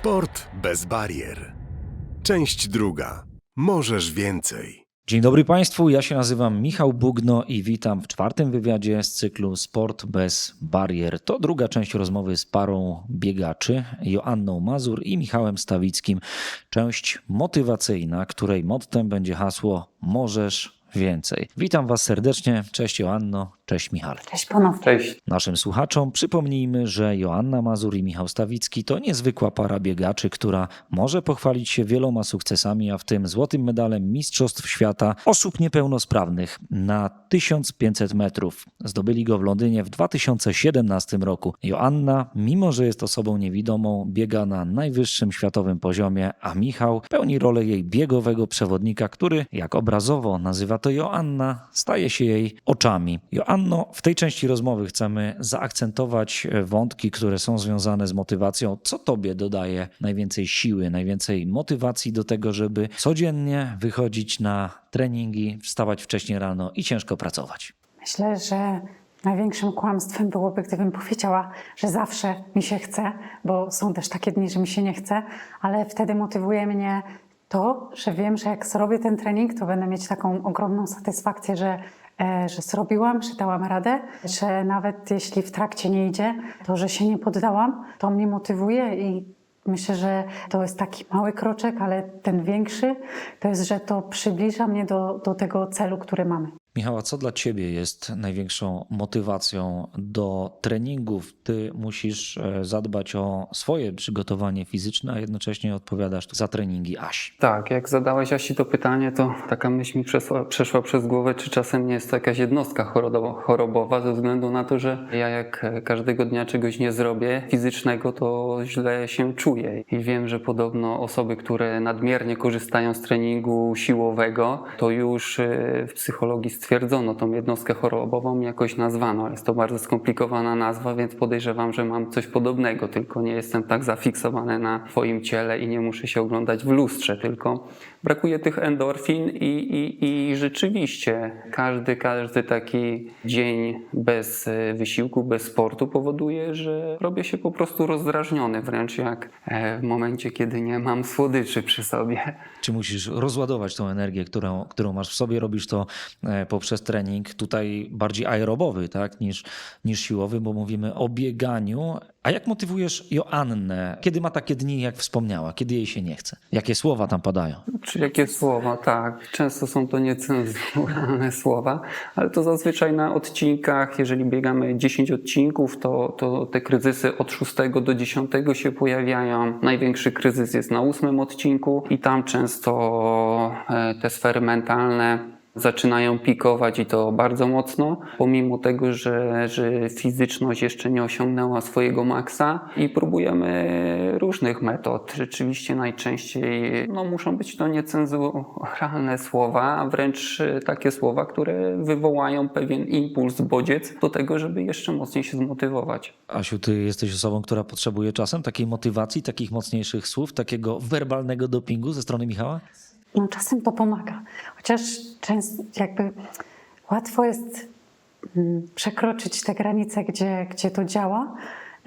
Sport bez barier. Część druga. Możesz więcej. Dzień dobry Państwu, ja się nazywam Michał Bugno i witam w czwartym wywiadzie z cyklu Sport bez barier. To druga część rozmowy z parą biegaczy, Joanną Mazur i Michałem Stawickim. Część motywacyjna, której mottem będzie hasło Możesz więcej. Witam Was serdecznie, cześć Joanno, cześć Michale. Cześć ponownie. Cześć. Naszym słuchaczom przypomnijmy, że Joanna Mazur i Michał Stawicki to niezwykła para biegaczy, która może pochwalić się wieloma sukcesami, a w tym złotym medalem Mistrzostw Świata osób niepełnosprawnych na 1500 metrów. Zdobyli go w Londynie w 2017 roku. Joanna, mimo że jest osobą niewidomą, biega na najwyższym światowym poziomie, a Michał pełni rolę jej biegowego przewodnika, który, jak obrazowo nazywa to Joanna, staje się jej oczami. Joanno, w tej części rozmowy chcemy zaakcentować e, wątki, które są związane z motywacją. Co tobie dodaje najwięcej siły, najwięcej motywacji do tego, żeby codziennie wychodzić na treningi, wstawać wcześnie rano i ciężko pracować? Myślę, że największym kłamstwem byłoby, gdybym powiedziała, że zawsze mi się chce, bo są też takie dni, że mi się nie chce, ale wtedy motywuje mnie to, że wiem, że jak zrobię ten trening, to będę mieć taką ogromną satysfakcję, że, że zrobiłam, że dałam radę, że nawet jeśli w trakcie nie idzie, to że się nie poddałam, to mnie motywuje i Myślę, że to jest taki mały kroczek, ale ten większy to jest, że to przybliża mnie do, do tego celu, który mamy. Michała, co dla ciebie jest największą motywacją do treningów? Ty musisz e, zadbać o swoje przygotowanie fizyczne, a jednocześnie odpowiadasz za treningi Asi. Tak, jak zadałeś Asi to pytanie, to taka myśl mi przeszła, przeszła przez głowę, czy czasem nie jest to jakaś jednostka chorobowa, ze względu na to, że ja jak każdego dnia czegoś nie zrobię fizycznego, to źle się czuję. I wiem, że podobno osoby, które nadmiernie korzystają z treningu siłowego, to już e, w psychologii stwierdzono tą jednostkę chorobową, jakoś nazwano. Jest to bardzo skomplikowana nazwa, więc podejrzewam, że mam coś podobnego, tylko nie jestem tak zafiksowany na swoim ciele i nie muszę się oglądać w lustrze, tylko brakuje tych endorfin i, i, i rzeczywiście każdy, każdy taki dzień bez e, wysiłku, bez sportu powoduje, że robię się po prostu rozdrażniony, wręcz jak e, w momencie, kiedy nie mam słodyczy przy sobie. Czy musisz rozładować tą energię, którą, którą masz w sobie? Robisz to e, poprzez trening tutaj bardziej aerobowy tak, niż, niż siłowy, bo mówimy o bieganiu. A jak motywujesz Joannę, kiedy ma takie dni, jak wspomniała, kiedy jej się nie chce? Jakie słowa tam padają? Czy jakie słowa? Tak, często są to niecenzuralne słowa, ale to zazwyczaj na odcinkach, jeżeli biegamy 10 odcinków, to, to te kryzysy od 6 do 10 się pojawiają. Największy kryzys jest na ósmym odcinku i tam często e, te sfery mentalne zaczynają pikować i to bardzo mocno, pomimo tego, że, że fizyczność jeszcze nie osiągnęła swojego maksa i próbujemy różnych metod. Rzeczywiście najczęściej no, muszą być to niecenzuralne słowa, a wręcz takie słowa, które wywołają pewien impuls, bodziec do tego, żeby jeszcze mocniej się zmotywować. Asiu, ty jesteś osobą, która potrzebuje czasem takiej motywacji, takich mocniejszych słów, takiego werbalnego dopingu ze strony Michała? No, czasem to pomaga, chociaż często jakby łatwo jest mm, przekroczyć te granice, gdzie, gdzie to działa,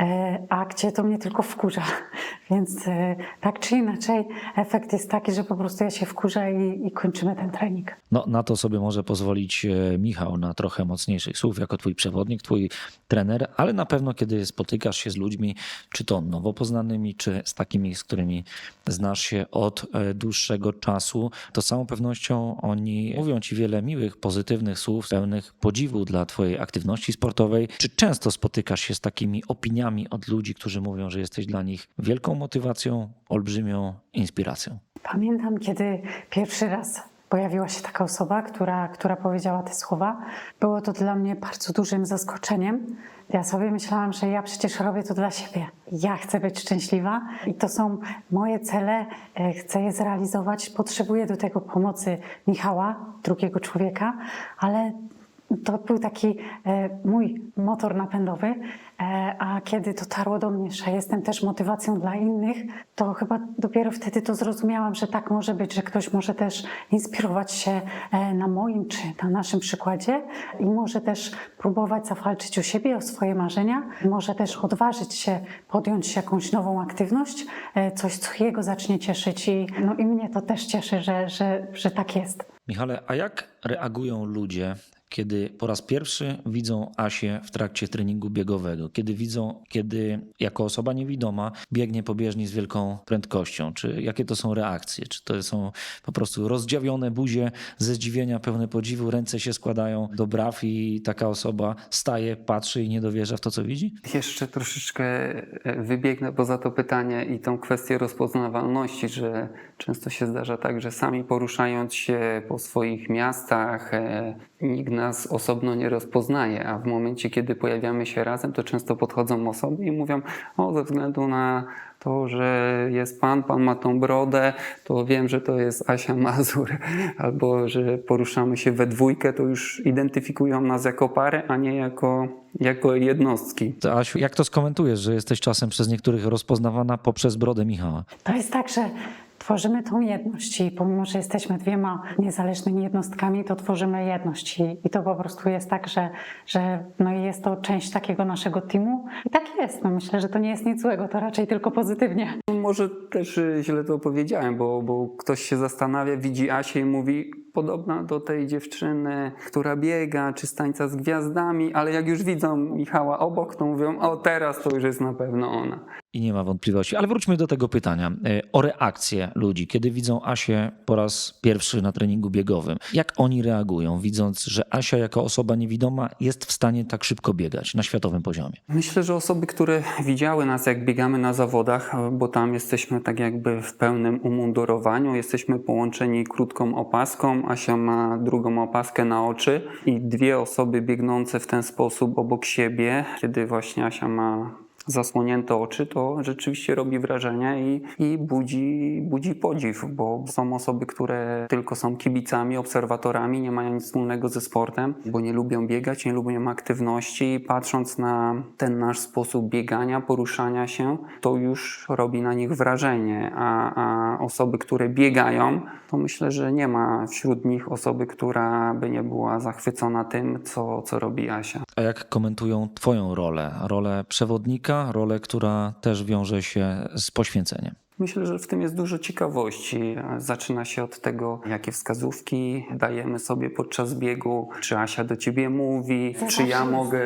e, a gdzie to mnie tylko wkurza. Więc e, tak czy inaczej efekt jest taki, że po prostu ja się wkurzę i, i kończymy ten trening. No, na to sobie może pozwolić e, Michał, na trochę mocniejszych słów, jako twój przewodnik, twój trener, ale na pewno, kiedy spotykasz się z ludźmi, czy to nowo poznanymi, czy z takimi, z którymi znasz się od dłuższego czasu, to z całą pewnością oni mówią ci wiele miłych, pozytywnych słów, pełnych podziwu dla twojej aktywności sportowej. Czy często spotykasz się z takimi opiniami od ludzi, którzy mówią, że jesteś dla nich wielką motywacją, olbrzymią inspiracją? Pamiętam, kiedy pierwszy raz pojawiła się taka osoba, która, która powiedziała te słowa. Było to dla mnie bardzo dużym zaskoczeniem. Ja sobie myślałam, że ja przecież robię to dla siebie. Ja chcę być szczęśliwa i to są moje cele, e, chcę je zrealizować. Potrzebuję do tego pomocy Michała, drugiego człowieka, ale to był taki e, mój motor napędowy, e, a kiedy dotarło do mnie, że jestem też motywacją dla innych, to chyba dopiero wtedy to zrozumiałam, że tak może być, że ktoś może też inspirować się e, na moim czy na naszym przykładzie i może też próbować zawalczyć o siebie, o swoje marzenia, może też odważyć się podjąć jakąś nową aktywność, coś, co jego zacznie cieszyć i, no, i mnie to też cieszy, że, że, że tak jest. Michale, a jak reagują ludzie, kiedy po raz pierwszy widzą Asię w trakcie treningu biegowego, kiedy widzą, kiedy jako osoba niewidoma biegnie po bieżni z wielką prędkością? Czy jakie to są reakcje? Czy to są po prostu rozdziawione buzie ze zdziwienia, pełne podziwu, ręce się składają do braw i taka osoba staje, patrzy i nie dowierza w to, co widzi? Jeszcze troszeczkę e, wybiegnę poza to pytanie i tą kwestię rozpoznawalności, że często się zdarza tak, że sami poruszając się po swoich miastach, e, nikt nas osobno nie rozpoznaje, a w momencie, kiedy pojawiamy się razem, to często podchodzą osoby i mówią, o ze względu na to, że jest pan, pan ma tą brodę, to wiem, że to jest Asia Mazur, albo że poruszamy się we dwójkę, to już identyfikują nas jako parę, a nie jako, jako jednostki. To, Asiu, jak to skomentujesz, że jesteś czasem przez niektórych rozpoznawana poprzez brodę Michała? To jest tak, że tworzymy tą jedność i pomimo, że jesteśmy dwiema niezależnymi jednostkami, to tworzymy jedność i, i to po prostu jest tak, że, że no jest to część takiego naszego teamu i tak jest. No myślę, że to nie jest nic złego, to raczej tylko pozytywnie. Może też y, źle to powiedziałem, bo, bo ktoś się zastanawia, widzi Asię i mówi podobna do tej dziewczyny, która biega, czy z tańca z gwiazdami, ale jak już widzą Michała obok, to mówią, o teraz to już jest na pewno ona. I nie ma wątpliwości. Ale wróćmy do tego pytania e, o reakcję ludzi, kiedy widzą Asię po raz pierwszy na treningu biegowym. Jak oni reagują, widząc, że Asia jako osoba niewidoma jest w stanie tak szybko biegać na światowym poziomie? Myślę, że osoby, które widziały nas, jak biegamy na zawodach, bo tam jesteśmy tak jakby w pełnym umundurowaniu, jesteśmy połączeni krótką opaską, Asia ma drugą opaskę na oczy i dwie osoby biegnące w ten sposób obok siebie, kiedy właśnie Asia ma zasłonięte oczy, to rzeczywiście robi wrażenie i, i budzi, budzi podziw, bo są osoby, które tylko są kibicami, obserwatorami, nie mają nic wspólnego ze sportem, bo nie lubią biegać, nie lubią aktywności i patrząc na ten nasz sposób biegania, poruszania się, to już robi na nich wrażenie, a, a osoby, które biegają, to myślę, że nie ma wśród nich osoby, która by nie była zachwycona tym, co, co robi Asia. A jak komentują Twoją rolę? Rolę przewodnika, rolę, która też wiąże się z poświęceniem? Myślę, że w tym jest dużo ciekawości. Zaczyna się od tego, jakie wskazówki dajemy sobie podczas biegu, czy Asia do ciebie mówi, czy ja mogę,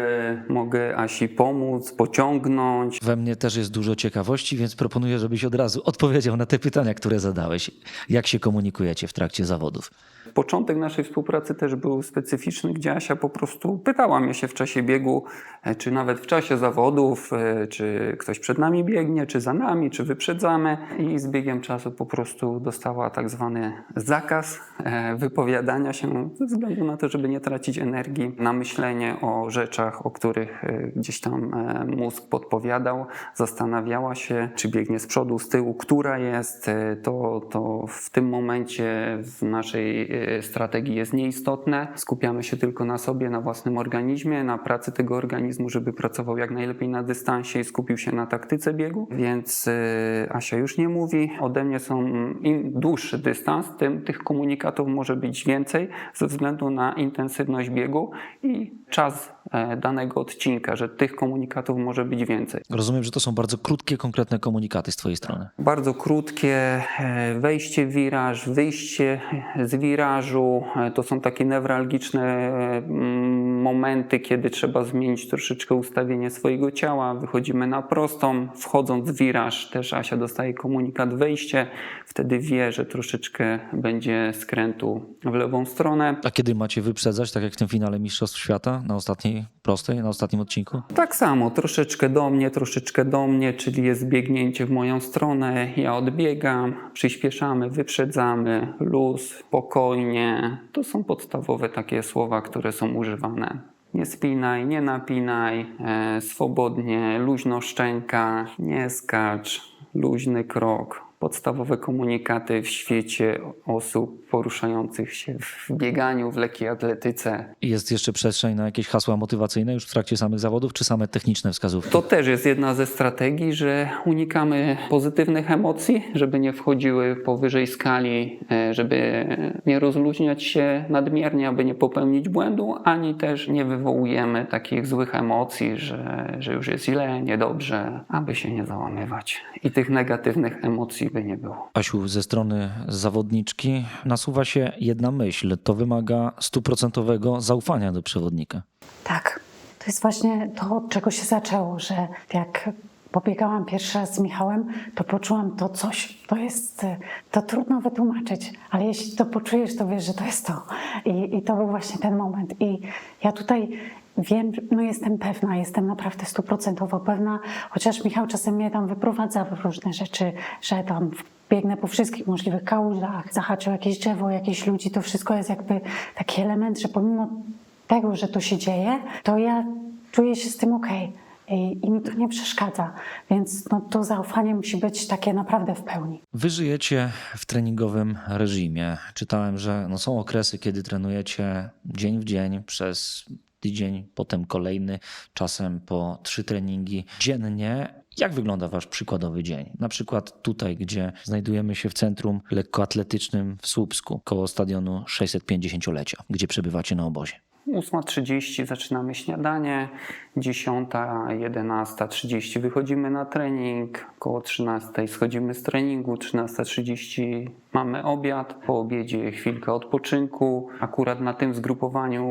mogę Asi pomóc, pociągnąć. We mnie też jest dużo ciekawości, więc proponuję, żebyś od razu odpowiedział na te pytania, które zadałeś. Jak się komunikujecie w trakcie zawodów? Początek naszej współpracy też był specyficzny, gdzie Asia po prostu pytała mnie się w czasie biegu, e, czy nawet w czasie zawodów, e, czy ktoś przed nami biegnie, czy za nami, czy wyprzedzamy. I z biegiem czasu po prostu dostała tak zwany zakaz e, wypowiadania się ze względu na to, żeby nie tracić energii na myślenie o rzeczach, o których gdzieś tam mózg podpowiadał. Zastanawiała się, czy biegnie z przodu, z tyłu, która jest. To, to w tym momencie w naszej strategii jest nieistotne. Skupiamy się tylko na sobie, na własnym organizmie, na pracy tego organizmu, żeby pracował jak najlepiej na dystansie i skupił się na taktyce biegu. Więc e, Asia już nie mówi. Ode mnie są mm, im dłuższy dystans, tym tych komunikatów może być więcej ze względu na intensywność biegu i czas danego odcinka, że tych komunikatów może być więcej. Rozumiem, że to są bardzo krótkie, konkretne komunikaty z Twojej strony. Bardzo krótkie e, wejście w wiraż, wyjście z wirażu. E, To są takie newralgiczne e, momenty, kiedy trzeba zmienić troszeczkę ustawienie swojego ciała. Wychodzimy na prostą, wchodząc w wiraż też Asia dostaje komunikat wejście. Wtedy wie, że troszeczkę będzie skrętu w lewą stronę. A kiedy macie wyprzedzać, tak jak w tym finale Mistrzostw Świata, na ostatniej prostej, na ostatnim odcinku? Tak samo, troszeczkę do mnie, troszeczkę do mnie, czyli jest biegnięcie w moją stronę, ja odbiegam, przyspieszamy, wyprzedzamy, luz, spokojnie. To są podstawowe takie słowa, które są używane. Nie spinaj, nie napinaj, e, swobodnie, luźno szczęka, nie skacz, luźny krok. Podstawowe komunikaty w świecie osób poruszających się w bieganiu, w lekkiej atletyce. Jest jeszcze przestrzeń na jakieś hasła motywacyjne już w trakcie samych zawodów, czy same techniczne wskazówki? To też jest jedna ze strategii, że unikamy pozytywnych emocji, żeby nie wchodziły powyżej skali, e, żeby nie rozluźniać się nadmiernie, aby nie popełnić błędu, ani też nie wywołujemy takich złych emocji, że, że już jest źle, niedobrze, aby się nie załamywać. I tych negatywnych emocji by nie było. Asiu, ze strony zawodniczki nasuwa się jedna myśl. To wymaga stuprocentowego zaufania do przewodnika. Tak, to jest właśnie to, od czego się zaczęło, że jak pobiegałam pierwszy raz z Michałem, to poczułam to coś, to jest, to trudno wytłumaczyć, ale jeśli to poczujesz, to wiesz, że to jest to. I, i to był właśnie ten moment. I ja tutaj wiem, no jestem pewna, jestem naprawdę stuprocentowo pewna, chociaż Michał czasem mnie tam wyprowadza w różne rzeczy, że tam biegnę po wszystkich możliwych kałużach, zahaczył jakieś drzewo, jakieś ludzi, to wszystko jest jakby taki element, że pomimo tego, że to się dzieje, to ja czuję się z tym okej. I, I mi to nie przeszkadza. Więc no, to zaufanie musi być takie naprawdę w pełni. Wy żyjecie w treningowym reżimie. Czytałem, że no są okresy, kiedy trenujecie dzień w dzień przez tydzień, potem kolejny, czasem po trzy treningi dziennie. Jak wygląda wasz przykładowy dzień? Na przykład tutaj, gdzie znajdujemy się w centrum lekkoatletycznym w Słupsku, koło stadionu 650-lecia, gdzie przebywacie na obozie. 8.30 zaczynamy śniadanie, 10, 11.30 wychodzimy na trening, koło 13 schodzimy z treningu, 13.30 mamy obiad, po obiedzie chwilkę odpoczynku. Akurat na tym zgrupowaniu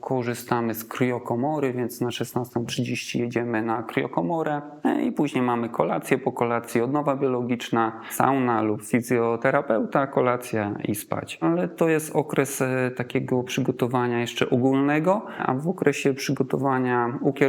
korzystamy z kryokomory, więc na 16.30 jedziemy na kryokomorę. E, i później mamy kolację, po kolacji odnowa biologiczna, sauna lub fizjoterapeuta, kolacja i spać. Ale to jest okres e, takiego przygotowania jeszcze ogólnego, a w okresie przygotowania ukierunkowanego,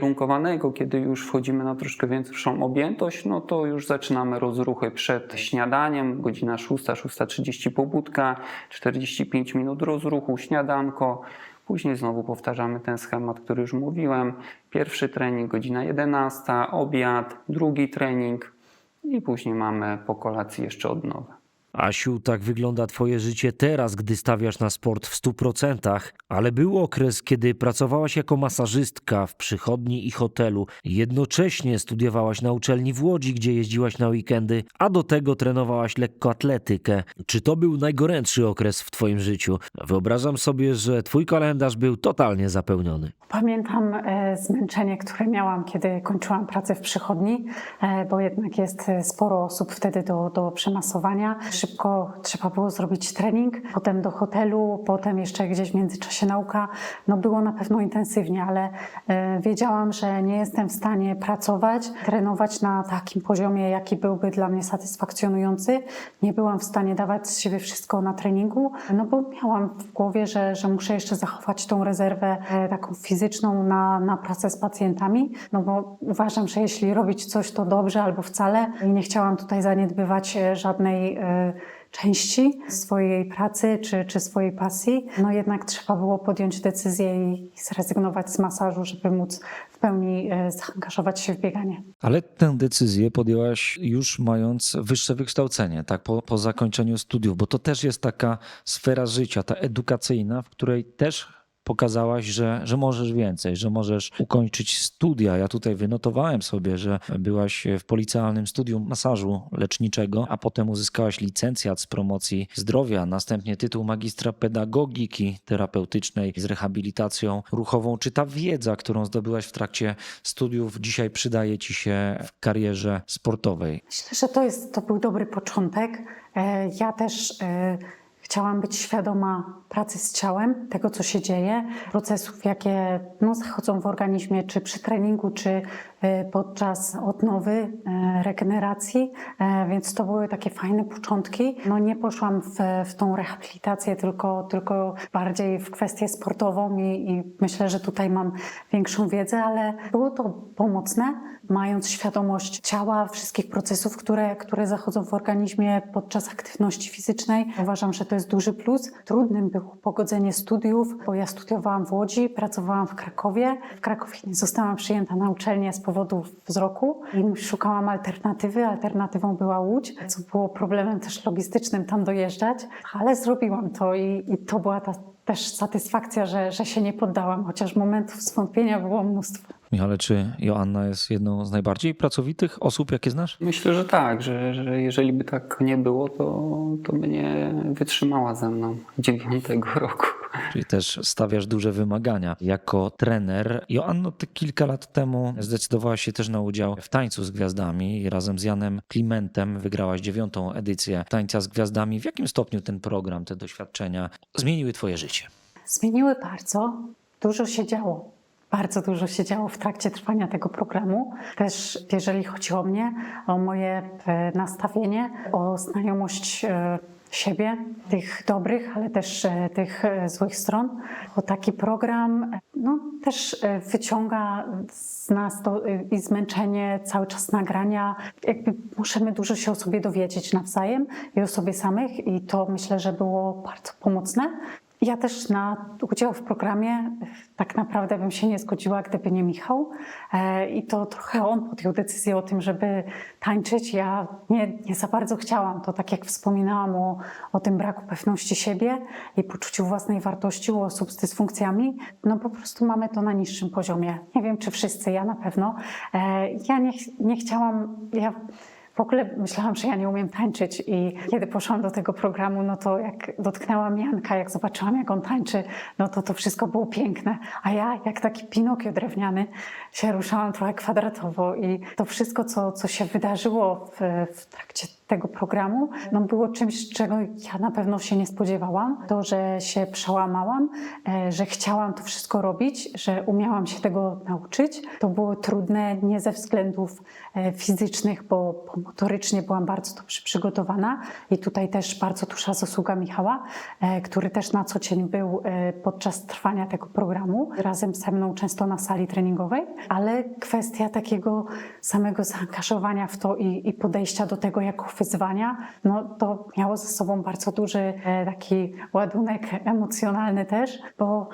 kiedy już wchodzimy na troszkę większą objętość, no to już zaczynamy rozruchy przed śniadaniem, godzina 6, 6.30 pobudka, 45 minut rozruchu, śniadanko, Później znowu powtarzamy ten schemat, który już mówiłem. Pierwszy trening, godzina 11, obiad, drugi trening i później mamy po kolacji jeszcze odnowę. Asiu, tak wygląda twoje życie teraz, gdy stawiasz na sport w 100%, ale był okres, kiedy pracowałaś jako masażystka w przychodni i hotelu. Jednocześnie studiowałaś na uczelni w Łodzi, gdzie jeździłaś na weekendy, a do tego trenowałaś lekkoatletykę. Czy to był najgorętszy okres w twoim życiu? Wyobrażam sobie, że twój kalendarz był totalnie zapełniony. Pamiętam e, zmęczenie, które miałam, kiedy kończyłam pracę w przychodni, e, bo jednak jest e, sporo osób wtedy do, do przemasowania. Szybko trzeba było zrobić trening, potem do hotelu, potem jeszcze gdzieś w międzyczasie nauka. No było na pewno intensywnie, ale e, wiedziałam, że nie jestem w stanie pracować, trenować na takim poziomie, jaki byłby dla mnie satysfakcjonujący. Nie byłam w stanie dawać z siebie wszystko na treningu, no bo miałam w głowie, że, że muszę jeszcze zachować tą rezerwę e, taką fizyczną na, na pracę z pacjentami, no bo uważam, że jeśli robić coś, to dobrze albo wcale. I nie chciałam tutaj zaniedbywać e, żadnej części swojej pracy czy, czy swojej pasji. No jednak trzeba było podjąć decyzję i zrezygnować z masażu, żeby móc w pełni e, zaangażować się w bieganie. Ale tę decyzję podjęłaś już mając wyższe wykształcenie, tak, po, po zakończeniu studiów, bo to też jest taka sfera życia, ta edukacyjna, w której też pokazałaś, że, że możesz więcej, że możesz ukończyć studia. Ja tutaj wynotowałem sobie, że byłaś w policealnym studium masażu leczniczego, a potem uzyskałaś licencjat z promocji zdrowia, następnie tytuł magistra pedagogiki terapeutycznej z rehabilitacją ruchową. Czy ta wiedza, którą zdobyłaś w trakcie studiów, dzisiaj przydaje ci się w karierze sportowej? Myślę, że to, jest, to był dobry początek. E, Ja też e, chciałam być świadoma pracy z ciałem, tego co się dzieje, procesów, jakie no, zachodzą w organizmie, czy przy treningu, czy e, podczas odnowy, e, regeneracji, E, więc to były takie fajne początki. No nie poszłam w, w tą rehabilitację, tylko, tylko bardziej w kwestię sportową i, i myślę, że tutaj mam większą wiedzę, ale było to pomocne, mając świadomość ciała, wszystkich procesów, które, które zachodzą w organizmie podczas aktywności fizycznej. Uważam, że to jest duży plus. Trudnym było pogodzenie studiów, bo ja studiowałam w Łodzi, pracowałam w Krakowie. W Krakowie nie zostałam przyjęta na uczelnię z powodu wzroku i szukałam alternatywy. Alternatywą była Łódź, co było problemem też logistycznym tam dojeżdżać, ale zrobiłam to i, i to była ta też satysfakcja, że, że się nie poddałam, chociaż momentów zwątpienia było mnóstwo. Michale, czy Joanna jest jedną z najbardziej pracowitych osób, jakie znasz? Myślę, że tak, że, że jeżeli by tak nie było, to, to by nie wytrzymała ze mną dziewiątego roku. Czyli też stawiasz duże wymagania jako trener. Joanno, ty kilka lat temu zdecydowałaś się też na udział w Tańcu z Gwiazdami i razem z Janem Klimentem wygrałaś dziewiątą edycję Tańca z Gwiazdami. W jakim stopniu ten program, te doświadczenia zmieniły twoje życie? Zmieniły bardzo. Dużo się działo. Bardzo dużo się działo w trakcie trwania tego programu. Też jeżeli chodzi o mnie, o moje e, nastawienie, o znajomość e, siebie, tych dobrych, ale też e, tych złych stron. Bo taki program no, też wyciąga z nas to i zmęczenie, cały czas nagrania. Jakby możemy dużo się o sobie dowiedzieć nawzajem i o sobie samych i to myślę, że było bardzo pomocne. Ja też na udział w programie tak naprawdę bym się nie zgodziła, gdyby nie Michał. E, I to trochę on podjął decyzję o tym, żeby tańczyć. Ja nie, nie za bardzo chciałam. To tak jak wspominałam o, o tym braku pewności siebie i poczuciu własnej wartości u osób z dysfunkcjami. No po prostu mamy to na niższym poziomie. Nie wiem, czy wszyscy, ja na pewno. E, Ja nie, nie chciałam... Ja, w ogóle myślałam, że ja nie umiem tańczyć i kiedy poszłam do tego programu, no to jak dotknęłam Janka, jak zobaczyłam, jak on tańczy, no to to wszystko było piękne. A ja, jak taki Pinokio drewniany, się ruszałam trochę kwadratowo i to wszystko, co, co się wydarzyło w, w trakcie tego programu, no było czymś, czego ja na pewno się nie spodziewałam. To, że się przełamałam, e, że chciałam to wszystko robić, że umiałam się tego nauczyć. To było trudne nie ze względów e, fizycznych, bo, bo motorycznie byłam bardzo dobrze przygotowana i tutaj też bardzo duża zasługa Michała, e, który też na co dzień był podczas trwania tego programu, razem ze mną często na sali treningowej, ale kwestia takiego samego zaangażowania w to i, i podejścia do tego jako wyzwania, no to miało ze sobą bardzo duży e, taki ładunek emocjonalny też, bo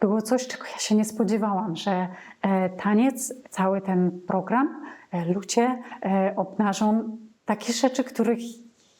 było coś, czego ja się nie spodziewałam, że e, taniec, cały ten program, e, ludzie obnażą takie rzeczy, których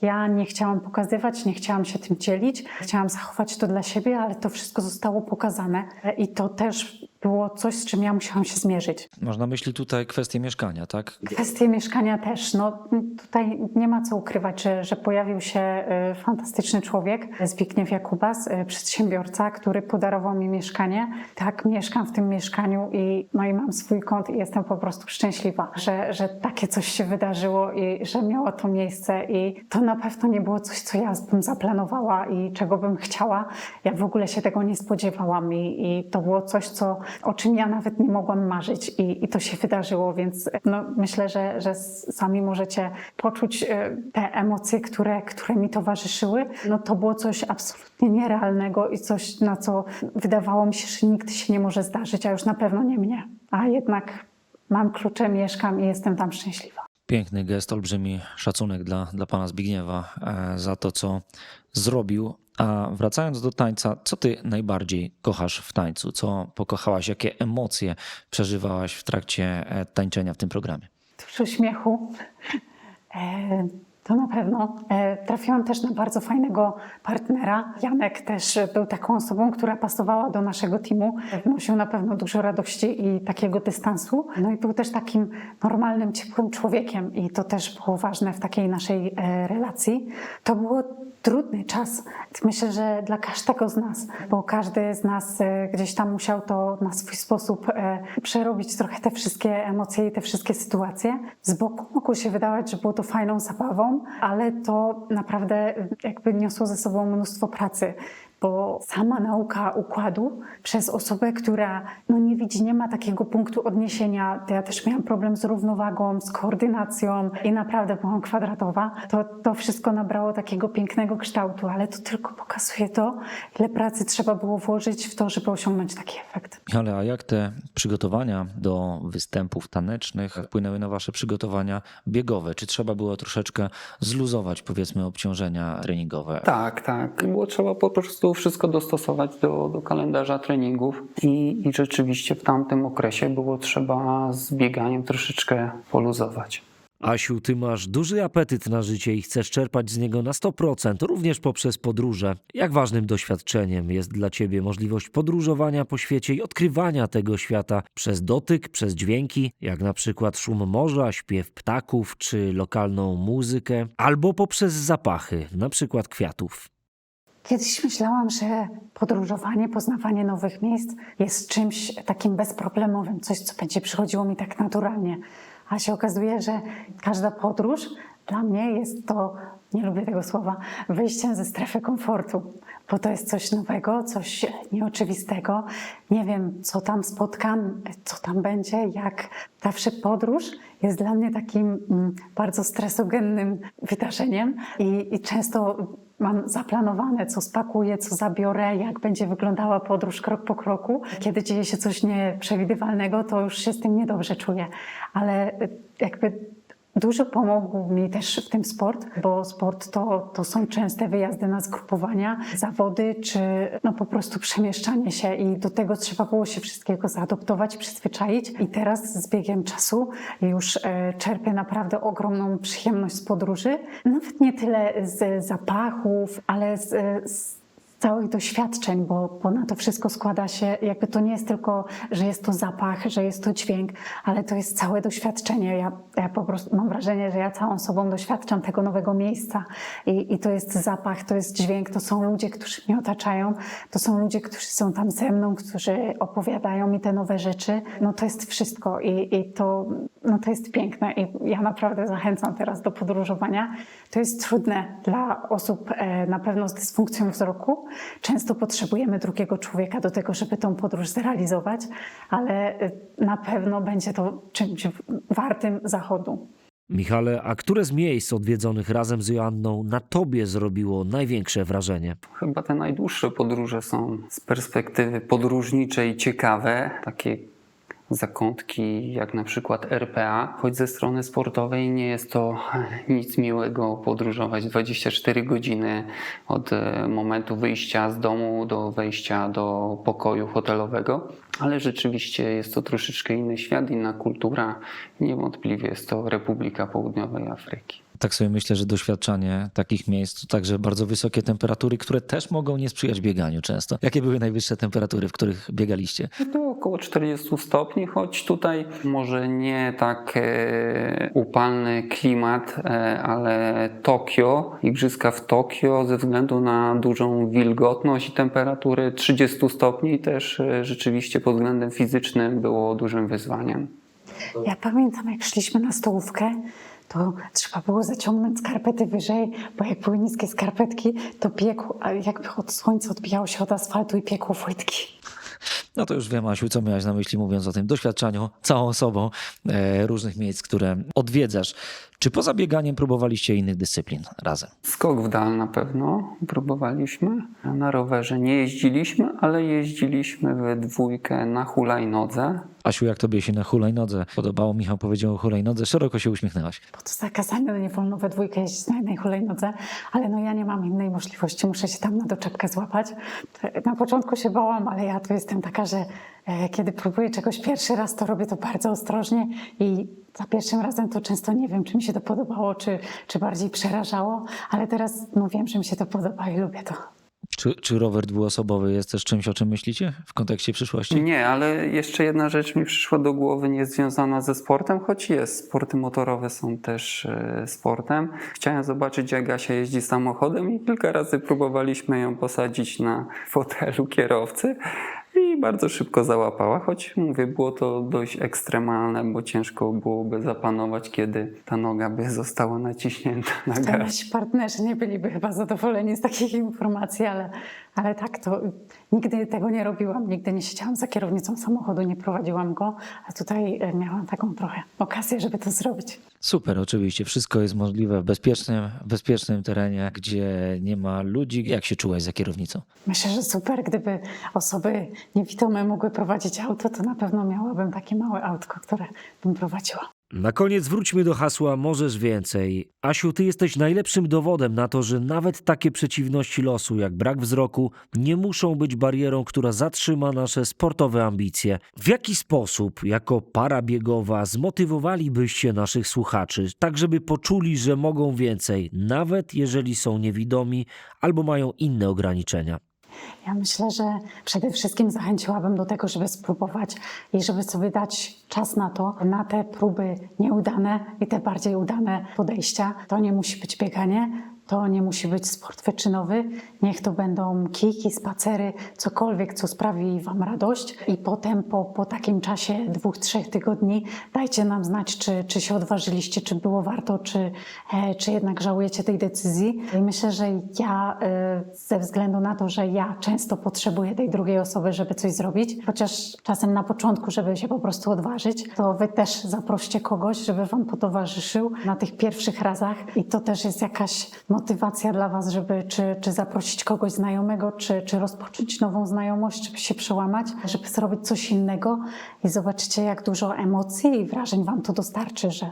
ja nie chciałam pokazywać, nie chciałam się tym dzielić. Chciałam zachować to dla siebie, ale to wszystko zostało pokazane i to też było coś, z czym ja musiałam się zmierzyć. Można myśli tutaj kwestię mieszkania, tak? Kwestie mieszkania też. No, tutaj nie ma co ukrywać, że, że pojawił się e, fantastyczny człowiek, Zbigniew Jakubas, e, przedsiębiorca, który podarował mi mieszkanie. Tak, mieszkam w tym mieszkaniu i, no i mam swój kąt i jestem po prostu szczęśliwa, że, że takie coś się wydarzyło i że miało to miejsce. I to na pewno nie było coś, co ja bym zaplanowała i czego bym chciała. Ja w ogóle się tego nie spodziewałam i, i to było coś, co, o czym ja nawet nie mogłam marzyć i, i to się wydarzyło, więc no, myślę, że, że sami możecie poczuć e, te emocje, które, które mi towarzyszyły. No to było coś absolutnie nierealnego i coś, na co wydawało mi się, że nigdy się nie może zdarzyć, a już na pewno nie mnie. A jednak mam klucze, mieszkam i jestem tam szczęśliwa. Piękny gest, olbrzymi szacunek dla, dla pana Zbigniewa e, za to, co zrobił. A wracając do tańca, co ty najbardziej kochasz w tańcu? Co pokochałaś? Jakie emocje przeżywałaś w trakcie e, tańczenia w tym programie? Dużo śmiechu. To na pewno. E, trafiłam też na bardzo fajnego partnera. Janek też był taką osobą, która pasowała do naszego teamu. Wnosił na pewno dużo radości i takiego dystansu. No i był też takim normalnym, ciepłym człowiekiem i to też było ważne w takiej naszej e, relacji. To było trudny czas. Myślę, że dla każdego z nas, bo każdy z nas e, gdzieś tam musiał to na swój sposób przerobić trochę te wszystkie emocje i te wszystkie sytuacje. Z boku mogło się wydawać, że było to fajną zabawą, ale to naprawdę jakby niosło ze sobą mnóstwo pracy. Bo sama nauka układu przez osobę, która no nie widzi, nie ma takiego punktu odniesienia, to ja też miałam problem z równowagą, z koordynacją i naprawdę byłam kwadratowa, to, to wszystko nabrało takiego pięknego kształtu, ale to tylko pokazuje to, ile pracy trzeba było włożyć w to, żeby osiągnąć taki efekt. Ale a jak te przygotowania do występów tanecznych wpłynęły na wasze przygotowania biegowe? Czy trzeba było troszeczkę zluzować, powiedzmy, obciążenia treningowe? Tak, tak. Było trzeba po prostu wszystko dostosować do, do kalendarza treningów i, i rzeczywiście w tamtym okresie było trzeba z bieganiem troszeczkę poluzować. Asiu, ty masz duży apetyt na życie i chcesz czerpać z niego na 100%, również poprzez podróże. Jak ważnym doświadczeniem jest dla ciebie możliwość podróżowania po świecie i odkrywania tego świata przez dotyk, przez dźwięki, jak na przykład szum morza, śpiew ptaków czy lokalną muzykę, albo poprzez zapachy, na przykład kwiatów. Kiedyś myślałam, że podróżowanie, poznawanie nowych miejsc jest czymś takim bezproblemowym, coś, co będzie przychodziło mi tak naturalnie. A się okazuje, że każda podróż dla mnie jest to, nie lubię tego słowa, wyjściem ze strefy komfortu, bo to jest coś nowego, coś nieoczywistego. Nie wiem, co tam spotkam, co tam będzie, jak zawsze podróż jest dla mnie takim mm, bardzo stresogennym wydarzeniem i, i często mam zaplanowane, co spakuję, co zabiorę, jak będzie wyglądała podróż krok po kroku. Kiedy dzieje się coś nieprzewidywalnego, to już się z tym niedobrze czuję. Ale y, jakby Dużo pomógł mi też w tym sport, bo sport to, to są częste wyjazdy na zgrupowania, zawody, czy no po prostu przemieszczanie się i do tego trzeba było się wszystkiego zaadoptować, przyzwyczaić. I teraz z biegiem czasu już e, czerpię naprawdę ogromną przyjemność z podróży. Nawet nie tyle z zapachów, ale z, z całych doświadczeń, bo, bo na to wszystko składa się, jakby to nie jest tylko, że jest to zapach, że jest to dźwięk, ale to jest całe doświadczenie. Ja, ja po prostu mam wrażenie, że ja całą sobą doświadczam tego nowego miejsca I, i to jest zapach, to jest dźwięk, to są ludzie, którzy mnie otaczają, to są ludzie, którzy są tam ze mną, którzy opowiadają mi te nowe rzeczy. No to jest wszystko i, i to, no to jest piękne i ja naprawdę zachęcam teraz do podróżowania. To jest trudne dla osób e, na pewno z dysfunkcją wzroku, Często potrzebujemy drugiego człowieka do tego, żeby tą podróż zrealizować, ale y, na pewno będzie to czymś wartym zachodu. Michale, a które z miejsc odwiedzonych razem z Joanną na tobie zrobiło największe wrażenie? Chyba te najdłuższe podróże są z perspektywy podróżniczej ciekawe, takie zakątki jak na przykład RPA, choć ze strony sportowej nie jest to nic miłego podróżować 24 godziny od e, momentu wyjścia z domu do wejścia do pokoju hotelowego, ale rzeczywiście jest to troszeczkę inny świat, inna kultura. Niewątpliwie jest to Republika Południowej Afryki. Tak sobie myślę, że doświadczanie takich miejsc to także bardzo wysokie temperatury, które też mogą nie sprzyjać bieganiu często. Jakie były najwyższe temperatury, w których biegaliście? To około 40 stopni, choć tutaj może nie tak e, upalny klimat, e, ale Tokio, igrzyska w Tokio ze względu na dużą wilgotność i temperatury 30 stopni też e, rzeczywiście pod względem fizycznym było dużym wyzwaniem. Ja pamiętam, jak szliśmy na stołówkę, to trzeba było zaciągnąć skarpety wyżej, bo jak były niskie skarpetki, to piekł, a jakby od słońca odbijało się od asfaltu i piekło fłytki. No to już wiem, Asiu, co miałaś na myśli, mówiąc o tym doświadczeniu całą osobą e, różnych miejsc, które odwiedzasz. Czy poza bieganiem próbowaliście innych dyscyplin razem? Skok w dal na pewno próbowaliśmy. Na rowerze nie jeździliśmy, ale jeździliśmy we dwójkę na hulajnodze. Asiu, jak tobie się na hulajnodze podobało? Michał powiedział o hulajnodze, szeroko się uśmiechnęłaś. Bo to zakazane, nie wolno we dwójkę jeździć na jednej hulajnodze, ale no ja nie mam innej możliwości, muszę się tam na doczepkę złapać. Na początku się bałam, ale ja to jestem taka, że e, kiedy próbuję czegoś pierwszy raz, to robię to bardzo ostrożnie i za pierwszym razem to często nie wiem, czy mi się to podobało, czy, czy bardziej przerażało, ale teraz no wiem, że mi się to podoba i lubię to. Czy, czy rower dwuosobowy jest też czymś, o czym myślicie w kontekście przyszłości? Nie, ale jeszcze jedna rzecz mi przyszła do głowy, nie związana ze sportem, choć jest. Sporty motorowe są też e, sportem. Chciałem zobaczyć, jak Asia jeździ samochodem i kilka razy próbowaliśmy ją posadzić na fotelu kierowcy. I bardzo szybko załapała, choć mówię, było to dość ekstremalne, bo ciężko byłoby zapanować, kiedy ta noga by została naciśnięta na gaz. nasi partnerzy nie byliby chyba zadowoleni z takich informacji, ale, ale tak, to nigdy tego nie robiłam. Nigdy nie siedziałam za kierownicą samochodu, nie prowadziłam go, a tutaj e, miałam taką trochę okazję, żeby to zrobić. Super, oczywiście. Wszystko jest możliwe w bezpiecznym, bezpiecznym terenie, gdzie nie ma ludzi. Jak się czułaś za kierownicą? Myślę, że super, gdyby osoby niewidome mogły prowadzić auto, to na pewno miałabym takie małe autko, które bym prowadziła. Na koniec wróćmy do hasła Możesz więcej. Asiu, ty jesteś najlepszym dowodem na to, że nawet takie przeciwności losu jak brak wzroku nie muszą być barierą, która zatrzyma nasze sportowe ambicje. W jaki sposób, jako para biegowa, zmotywowalibyście naszych słuchaczy, tak żeby poczuli, że mogą więcej, nawet jeżeli są niewidomi albo mają inne ograniczenia? Ja myślę, że przede wszystkim zachęciłabym do tego, żeby spróbować i żeby sobie dać czas na to, na te próby nieudane i te bardziej udane podejścia. To nie musi być bieganie, to nie musi być sport wyczynowy. Niech to będą kijki, spacery, cokolwiek, co sprawi Wam radość. I potem po, po takim czasie dwóch, trzech tygodni dajcie nam znać, czy, czy się odważyliście, czy było warto, czy, e, czy jednak żałujecie tej decyzji. I myślę, że ja e, ze względu na to, że ja często potrzebuję tej drugiej osoby, żeby coś zrobić, chociaż czasem na początku, żeby się po prostu odważyć, to Wy też zaproście kogoś, żeby Wam potowarzyszył na tych pierwszych razach i to też jest jakaś motywacja dla Was, żeby czy, czy zaprosić kogoś znajomego, czy, czy rozpocząć nową znajomość, żeby się przełamać, żeby zrobić coś innego i zobaczycie, jak dużo emocji i wrażeń Wam to dostarczy, że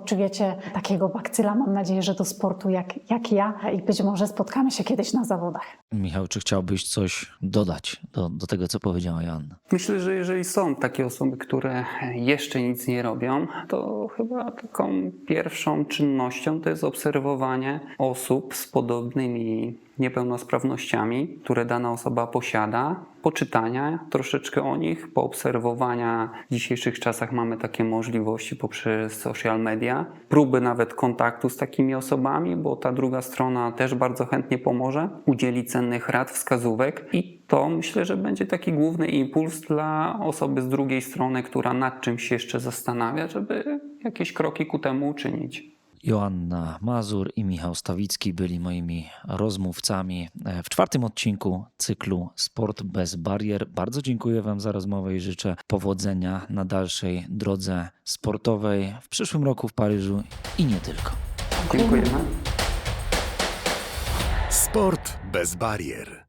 poczujecie takiego bakcyla, mam nadzieję, że do sportu jak, jak ja i być może spotkamy się kiedyś na zawodach. Michał, czy chciałbyś coś dodać do, do tego, co powiedziała Joanna? Myślę, że jeżeli są takie osoby, które jeszcze nic nie robią, to chyba taką pierwszą czynnością to jest obserwowanie osób z podobnymi niepełnosprawnościami, które dana osoba posiada, poczytania troszeczkę o nich, poobserwowania. W dzisiejszych czasach mamy takie możliwości poprzez social media, próby nawet kontaktu z takimi osobami, bo ta druga strona też bardzo chętnie pomoże, udzieli cennych rad, wskazówek i to myślę, że będzie taki główny impuls dla osoby z drugiej strony, która nad czymś jeszcze zastanawia, żeby jakieś kroki ku temu uczynić. Joanna Mazur i Michał Stawicki byli moimi rozmówcami e, w czwartym odcinku cyklu Sport bez barier. Bardzo dziękuję Wam za rozmowę i życzę powodzenia na dalszej drodze sportowej w przyszłym roku w Paryżu i nie tylko. Dziękujemy. Sport bez barier.